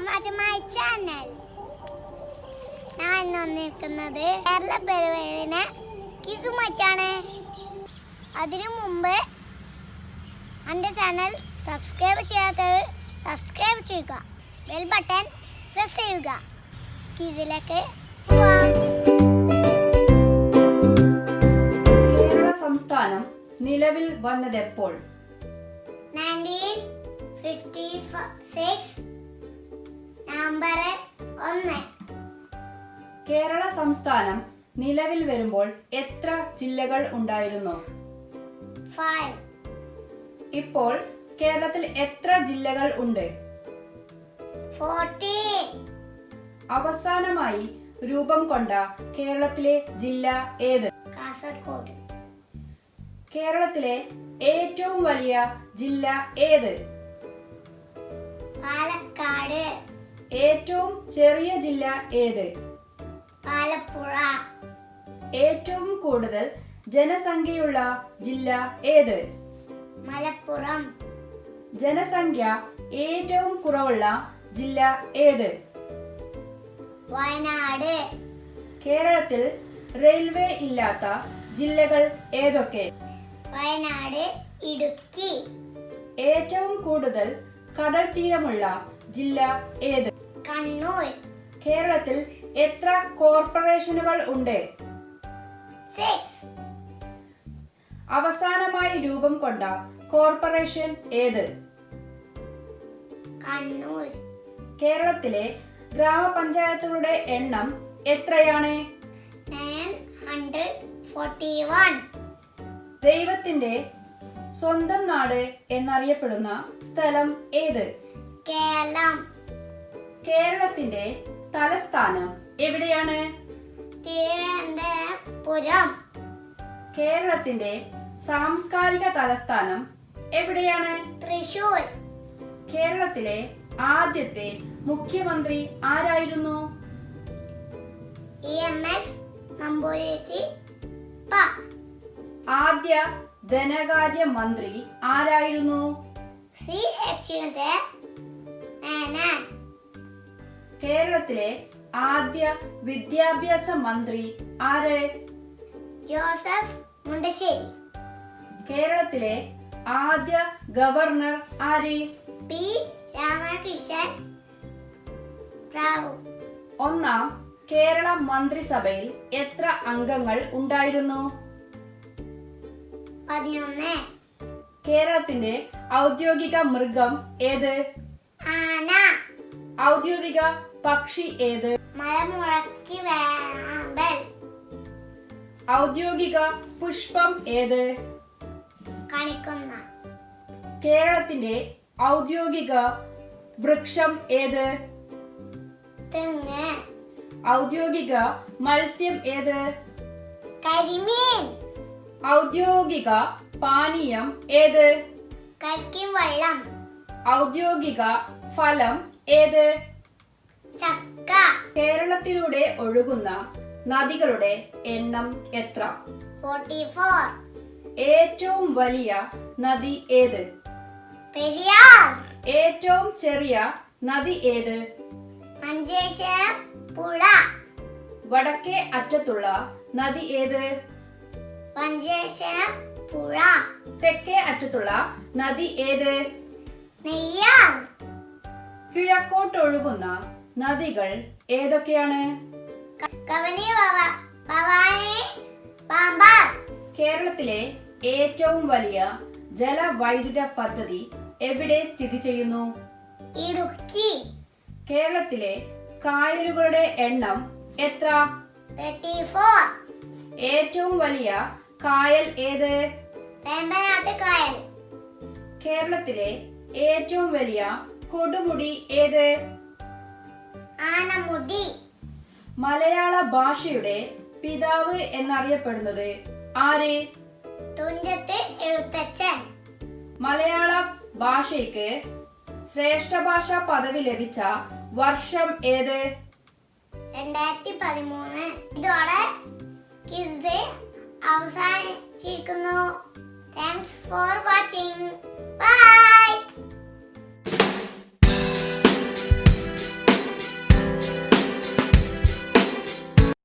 Welcome അത് my channel ഞാൻ ഇന്ന് വന്നിരിക്കുന്നത് കേരള പെരുവേലിനെ കിസുമാറ്റാണ് അതിനു മുമ്പ് എന്റെ ചാനൽ സബ്സ്ക്രൈബ് ചെയ്യാത്തത് സബ്സ്ക്രൈബ് ചെയ്യുക. ബെൽ ബട്ടൺ പ്രസ് ചെയ്യുക. കിസിലേക്ക് കേരള സംസ്ഥാനം നിലവിൽ വന്നതെപ്പോൾ? നയന്റീൻ ഫിഫ്റ്റി സിക്സ് നമ്പർ ഒന്ന്. കേരള സംസ്ഥാനം നിലവിൽ വരുമ്പോൾ എത്ര ജില്ലകൾ ഉണ്ടായിരുന്നു? ഫൈവ്. ഇപ്പോൾ കേരളത്തിൽ എത്ര ജില്ലകൾ ഉണ്ട്? ഫോർട്ടീൻ. അവസാനമായി രൂപം കൊണ്ട കേരളത്തിലെ ജില്ല ഏത്? കാസർഗോഡ് കേരളത്തിലെ ഏറ്റവും വലിയ ജില്ല ഏത്? പാലക്കാട്. ഏറ്റവും ചെറിയ ജില്ല ഏത്? ആലപ്പുഴ. ഏറ്റവും കൂടുതൽ ജനസംഖ്യയുള്ള ജില്ല ഏത്? മലപ്പുറം. ജനസംഖ്യ ഏറ്റവും കുറവുള്ള ജില്ല ഏത്? വയനാട്. കേരളത്തിൽ റെയിൽവേ ഇല്ലാത്ത ജില്ലകൾ ഏതൊക്കെ? വയനാട് ഇടുക്കി. ഏറ്റവും കൂടുതൽ കടൽ തീരമുള്ള ജില്ല ഏത്? കണ്ണൂർ. കേരളത്തിൽ എത്ര കോർപ്പറേഷനുകൾ ഉണ്ട്? അവസാനമായി രൂപം കൊണ്ട കോർപ്പറേഷൻ ഏത്? കണ്ണൂർ. കേരളത്തിലെ ഗ്രാമപഞ്ചായത്തുകളുടെ എണ്ണം എത്രയാണ്? ദൈവത്തിന്റെ സ്വന്തം നാട് എന്നറിയപ്പെടുന്ന സ്ഥലം ഏത്? കേരളം. കേരളത്തിന്റെ തലസ്ഥാനം എവിടെയാണ്? തിരുവനന്തപുരം. കേരളത്തിന്റെ സാംസ്കാരിക തലസ്ഥാനം എവിടെയാണ്? തൃശൂർ. കേരളത്തിലെ ആദ്യത്തെ മുഖ്യമന്ത്രി ആരായിരുന്നു? ആദ്യ ധനകാര്യ മന്ത്രി ആരായിരുന്നു? സി. എച്ച്. മേനൻ കേരളത്തിലെ ആദ്യ വിദ്യാഭ്യാസ മന്ത്രി ആര്? ജോസഫ് മുണ്ടശ്ശേരി. കേരളത്തിലെ ആദ്യ ഗവർണർ ആര്? പി. രാമകൃഷ്ണൻ റാവു. ഒന്നാം കേരള മന്ത്രിസഭയിൽ എത്ര അംഗങ്ങൾ ഉണ്ടായിരുന്നു? പതിനൊന്ന്. കേരളത്തിന്റെ ഔദ്യോഗിക മൃഗം ഏത്? ആന. ഔദ്യോഗിക പക്ഷി ഏത്? മലമുഴക്കി ഔദ്യോഗിക പുഷ്പം ഏത്? കണിക്കുന്ന. കേരളത്തിന്റെ ഔദ്യോഗിക വൃക്ഷം ഏത്? തെങ്ങ്. ഔദ്യോഗിക മത്സ്യം ഏത്? കരിമീൻ. ഔദ്യോഗിക പാനീയം ഏത്? കരിക്കും വെള്ളം. ഔദ്യോഗിക ഫലം ഏത്? ചക്ക. കേരളത്തിലൂടെ ഒഴുകുന്ന നദികളുടെ എണ്ണം എത്ര? ഏറ്റവും വലിയ നദി ഏത്? പെരിയാർ. ഏറ്റവും ചെറിയ നദി ഏത്? പുഴ. വടക്കേ അറ്റത്തുള്ള നദി ഏത്? പുഴ. തെക്കേ അറ്റത്തുള്ള നദി ഏത്? കിഴക്കോട്ടൊഴുകുന്ന നദികൾ ഏതൊക്കെയാണ്? കേരളത്തിലെ ഏറ്റവും വലിയ ജലവൈദ്യുത പദ്ധതി എവിടെ സ്ഥിതി ചെയ്യുന്നു? ഇടുക്കി. കേരളത്തിലെ കായലുകളുടെ എണ്ണം എത്ര? ഏറ്റവും വലിയ കായൽ ഏത്? കായൽ. കേരളത്തിലെ ഏറ്റവും വലിയ കൊടുമുടി ഏത്? ആനമുടി. മലയാള ഭാഷയുടെ പിതാവ് എന്നറിയപ്പെടുന്നത് ആര്? തുഞ്ചത്ത് എഴുത്തച്ഛൻ. മലയാള ഭാഷയ്ക്ക് ശ്രേഷ്ഠ ഭാഷ പദവി ലഭിച്ച വർഷം ഏത്? രണ്ടായിരത്തി പതിമൂന്ന് ഇതോടെ കിസ് അവസാനിച്ചിരിക്കുന്നു. Thanks for watching